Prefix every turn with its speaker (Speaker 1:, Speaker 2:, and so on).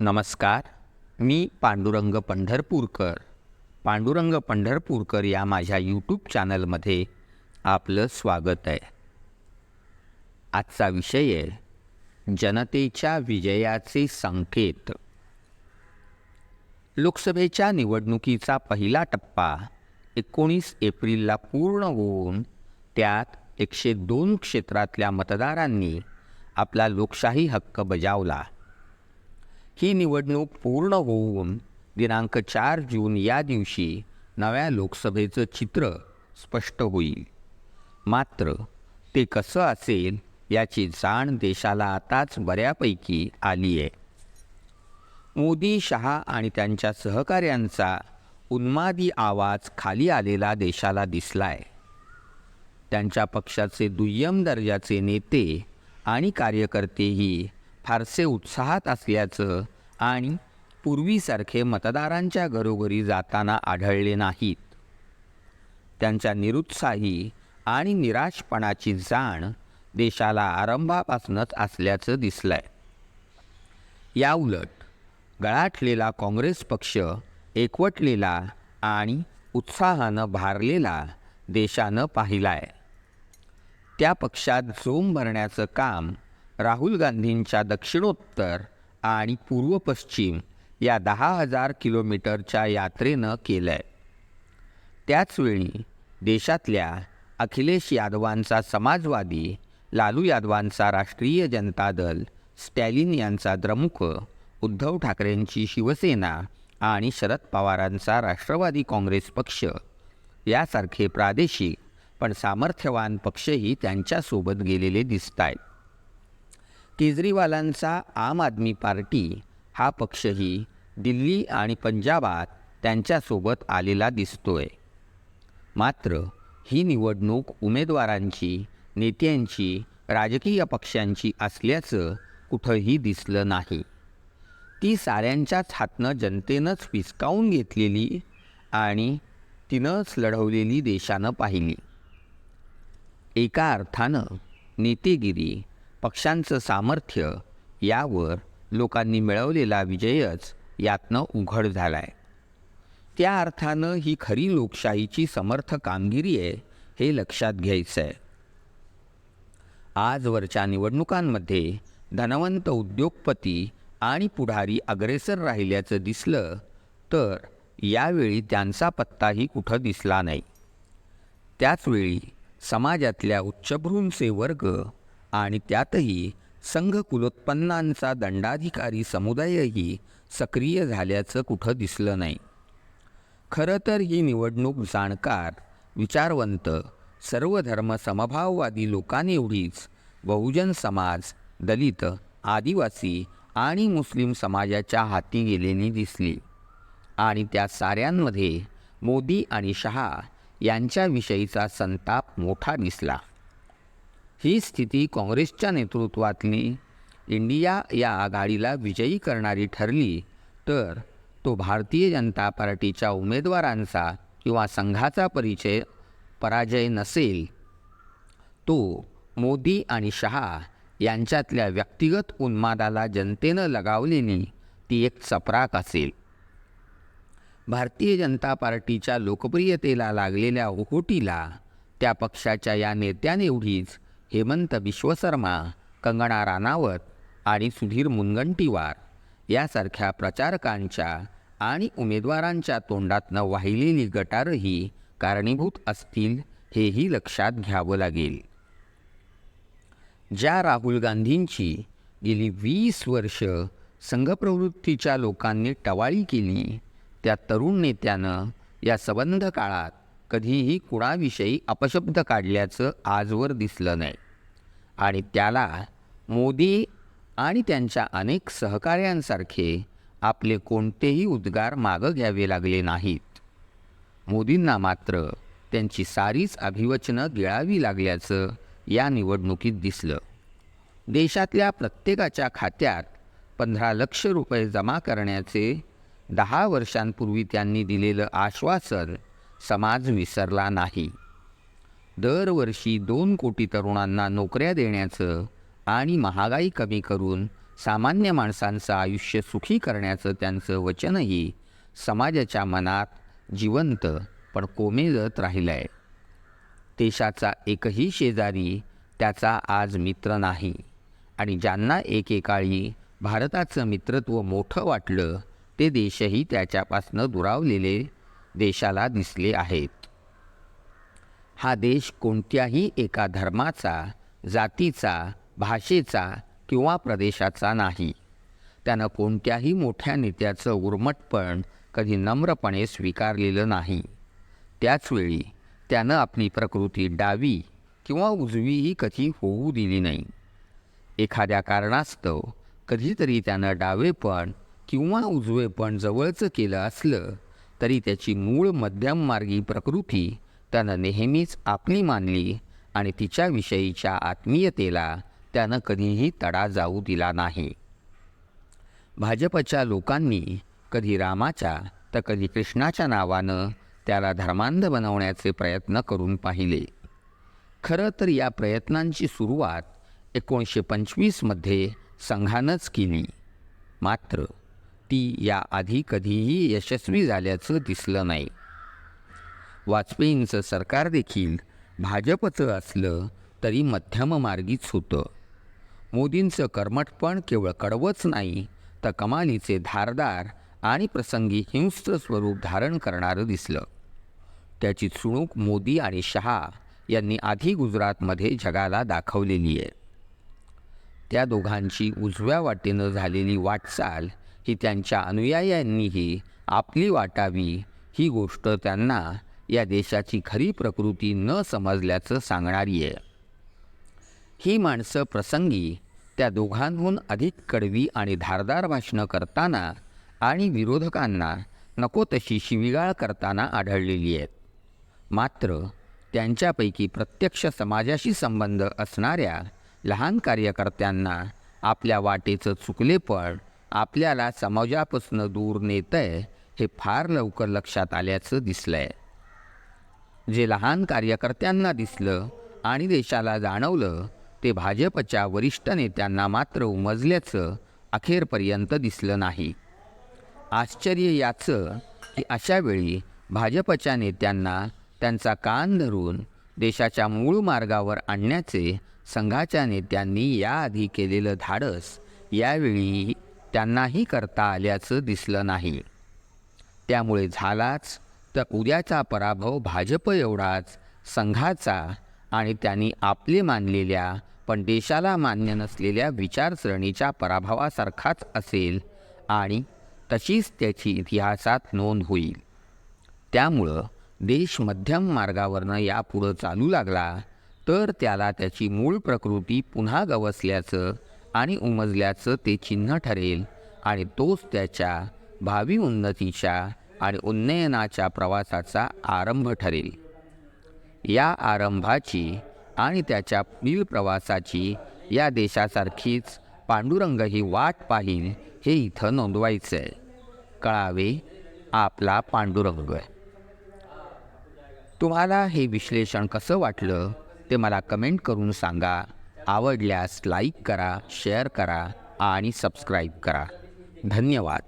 Speaker 1: नमस्कार मी पांडुरंग पंढरपूरकर. पांडुरंग पंढरपूरकर या माझ्या यूट्यूब चॅनलमध्ये आपलं स्वागत आहे. आजचा विषय आहे जनतेच्या विजयाचे संकेत. लोकसभेच्या निवडणुकीचा पहिला टप्पा एकोणीस एप्रिलला पूर्ण होऊन त्यात एकशे दोन क्षेत्रातल्या मतदारांनी आपला लोकशाही हक्क बजावला. ही निवडणूक पूर्ण होऊन दिनांक चार जून या दिवशी नव्या लोकसभेचं चित्र स्पष्ट होईल. मात्र ते कसं असेल याची जाण देशाला आताच बऱ्यापैकी आली आहे मोदी शहा आणि त्यांच्या सहकाऱ्यांचा उन्मादी आवाज खाली आलेला देशाला दिसलाय. त्यांच्या पक्षाचे दुय्यम दर्जाचे नेते आणि कार्यकर्तेही फारसे उत्साहात असल्याचं आणि पूर्वीसारखे मतदारांच्या घरोघरी जाताना आढळले नाहीत. त्यांच्या निरुत्साही आणि निराशपणाची जाण देशाला आरंभापासूनच असल्याचं दिसलंय. याउलट गळाटलेला काँग्रेस पक्ष एकवटलेला आणि उत्साहानं भारलेला देशानं पाहिलाय. त्या पक्षात जोम भरण्याचं काम राहुल गांधींच्या दक्षिणोत्तर आणि पूर्व पश्चिम या दहा हजार किलोमीटरच्या यात्रेनं केलं आहे त्याचवेळी देशातल्या अखिलेश यादवांचा समाजवादी लालू यादवांचा राष्ट्रीय जनता दल स्टॅलिन यांचा द्रमुक उद्धव ठाकरेंची शिवसेना आणि शरद पवारांचा राष्ट्रवादी काँग्रेस पक्ष यासारखे प्रादेशिक पण सामर्थ्यवान पक्षही त्यांच्यासोबत गेलेले दिसत आहेत केजरीवालांचा आम आदमी पार्टी हा पक्षही दिल्ली आणि पंजाबात त्यांच्यासोबत आलेला दिसतोय. मात्र ही निवडणूक उमेदवारांची नेत्यांची राजकीय पक्षांची असल्याचं कुठंही दिसलं नाही. ती साऱ्यांच्याच हातनं जनतेनंच पिसकावून घेतलेली आणि तिनंच लढवलेली देशानं पाहिली. एका अर्थानं नेतेगिरी पक्षांचं सामर्थ्य यावर लोकांनी मिळवलेला विजयच यातनं उघड झाला आहे त्या अर्थानं ही खरी लोकशाहीची समर्थ कामगिरी आहे हे लक्षात घ्यायचं आहे आजवरच्या निवडणुकांमध्ये धनवंत उद्योगपती आणि पुढारी अग्रेसर राहिल्याचं दिसलं तर यावेळी त्यांचा पत्ताही कुठं दिसला नाही. त्याचवेळी समाजातल्या उच्चभ्रूंचे वर्ग आणि त्यातही संघ कुलोत्पन्नांचा दंडाधिकारी समुदायही सक्रिय झाल्याचं कुठं दिसलं नाही. खरं तर ही निवडणूक जाणकार विचारवंत सर्व धर्म समभाववादी लोकांएवढीच बहुजन समाज दलित आदिवासी आणि मुस्लिम समाजाच्या हाती गेलेली दिसली. आणि त्या साऱ्यांमध्ये मोदी आणि शहा यांच्याविषयीचा संताप मोठा दिसला. ही स्थिती काँग्रेसच्या नेतृत्वातली. इंडिया या आघाडीला विजयी करणारी ठरली तर तो भारतीय जनता पार्टीच्या उमेदवारांचा किंवा संघाचा परिचय पराजय नसेल. तो मोदी आणि शहा यांच्यातल्या व्यक्तिगत उन्मादाला जनतेनं लगावलेली ती एक चपराक असेल. भारतीय जनता पार्टीच्या लोकप्रियतेला लागलेल्या ओहोटीला त्या पक्षाच्या या नेत्यांएवढीच हेमंत विश्वशर्मा कंगना राणावत आणि सुधीर मुनगंटीवार यासारख्या प्रचारकांच्या आणि उमेदवारांच्या तोंडातनं वाहिलेली गटारही कारणीभूत असतील हेही लक्षात घ्यावं लागेल. ज्या राहुल गांधींची गेली वीस वर्ष संघप्रवृत्तीच्या लोकांनी टवाळी केली त्या तरुण नेत्यानं या सबंध काळात कधीही कुणाविषयी अपशब्द काढल्याचं आजवर दिसलं नाही. आणि त्याला मोदी आणि त्यांच्या अनेक सहकाऱ्यांसारखे आपले कोणतेही उद्गार मागं घ्यावे लागले नाहीत. मोदींना मात्र त्यांची सारीच अभिवचनं गिळावी लागल्याचं या निवडणुकीत दिसलं. देशातल्या प्रत्येकाच्या खात्यात पंधरा लक्ष रुपये जमा करण्याचे दहा वर्षांपूर्वी त्यांनी दिलेलं आश्वासन समाज विसरला नाही. दरवर्षी दोन कोटी तरुणांना नोकऱ्या देण्याचं आणि महागाई कमी करून सामान्य माणसांचं आयुष्य सुखी करण्याचं त्यांचं वचनही समाजाच्या मनात जिवंत पण कोमेजत राहिलं आहे देशाचा एकही शेजारी त्याचा आज मित्र नाही आणि ज्यांना एकेकाळी भारताचं मित्रत्व मोठं वाटलं ते देशही त्याच्यापासनं दुरावलेले देशाला दिसले आहेत. हा देश कोणत्याही एका धर्माचा जातीचा भाषेचा किंवा प्रदेशाचा नाही. त्यानं कोणत्याही मोठ्या नेत्याचं उर्मटपण कधी नम्रपणे स्वीकारलेलं नाही. त्याचवेळी त्यानं आपली प्रकृती डावी किंवा उजवीही कधी होऊ दिली नाही. एखाद्या कारणास्तव कधीतरी त्यानं डावेपण किंवा उजवेपण जवळचं केलं असलं तरी त्याची मूळ मध्यममार्गी प्रकृती त्यानं नेहमीच आपली मानली आणि तिच्याविषयीच्या आत्मीयतेला त्यानं कधीही तडा जाऊ दिला नाही. भाजपच्या लोकांनी कधी रामाच्या तर कधी कृष्णाच्या नावानं त्याला धर्मांध बनवण्याचे प्रयत्न करून पाहिले. खरं तर या प्रयत्नांची सुरुवात एकोणीसशे पंचवीसमध्ये संघानंच केली. मात्र ती याआधी कधीही यशस्वी झाल्याचं दिसलं नाही. वाजपेयींचं सरकार देखील भाजपचं असलं तरी मध्यम मार्गीच होतं. मोदींचं कर्मठपण केवळ कडवंच नाही तर कमालीचे धारदार आणि प्रसंगी हिंस्त्र स्वरूप धारण करणारं दिसलं. त्याची चुणूक मोदी आणि शहा यांनी आधी गुजरातमध्ये जगाला दाखवलेली आहे त्या दोघांची उजव्या वाटेनं झालेली वाटचाल ही त्यांच्या अनुयायांनीही आपली वाटावी ही गोष्ट त्यांना या देशाची खरी प्रकृती न समजल्याचं सांगणारी आहे. ही माणसं प्रसंगी त्या दोघांहून अधिक कडवी आणि धारदार भाषणं करताना आणि विरोधकांना नको तशी शिविगाळ करताना आढळलेली आहेत. मात्र त्यांच्यापैकी प्रत्यक्ष समाजाशी संबंध असणाऱ्या लहान कार्यकर्त्यांना आपल्या वाटेचं चुकलेपण आपल्याला समाजापासून दूर नेतंय हे फार लवकर लक्षात आल्याचं दिसलंय. जे लहान कार्यकर्त्यांना दिसलं आणि देशाला जाणवलं ते भाजपच्या वरिष्ठ नेत्यांना मात्र उमजल्याचं अखेरपर्यंत दिसलं नाही. आश्चर्य याचं की अशावेळी भाजपच्या नेत्यांना त्यांचा कान धरून देशाच्या मूळ मार्गावर आणण्याचे संघाच्या नेत्यांनी याआधी केलेलं धाडस यावेळी त्यांनाही करता आल्याचं दिसलं नाही. त्यामुळे झालाच तर उद्याचा पराभव भाजप एवढाच संघाचा आणि त्यांनी आपले मानलेल्या पण देशाला मान्य नसलेल्या विचारसरणीच्या पराभवासारखाच असेल आणि तशीच त्याची इतिहासात नोंद होईल. त्यामुळं देश मध्यम मार्गावरनं यापुढं चालू लागला तर त्याला त्याची मूळ प्रकृती पुन्हा गवसल्याचं आणि उमजल्याचं ते चिन्ह ठरेल. आणि तोच त्याच्या भावी उन्नतीच्या आणि उन्नयनाच्या प्रवासाचा आरंभ ठरेल. या आरंभाची आणि त्याच्या पुढील प्रवासाची या देशासारखीच पांडुरंग ही वाट पाहील हे इथं नोंदवायचं आहे कळावे आपला पांडुरंग. तुम्हाला हे विश्लेषण कसं वाटलं ते मला कमेंट करून सांगा. आवडल्यास लाईक करा शेअर करा आणि सबस्क्राईब करा. धन्यवाद.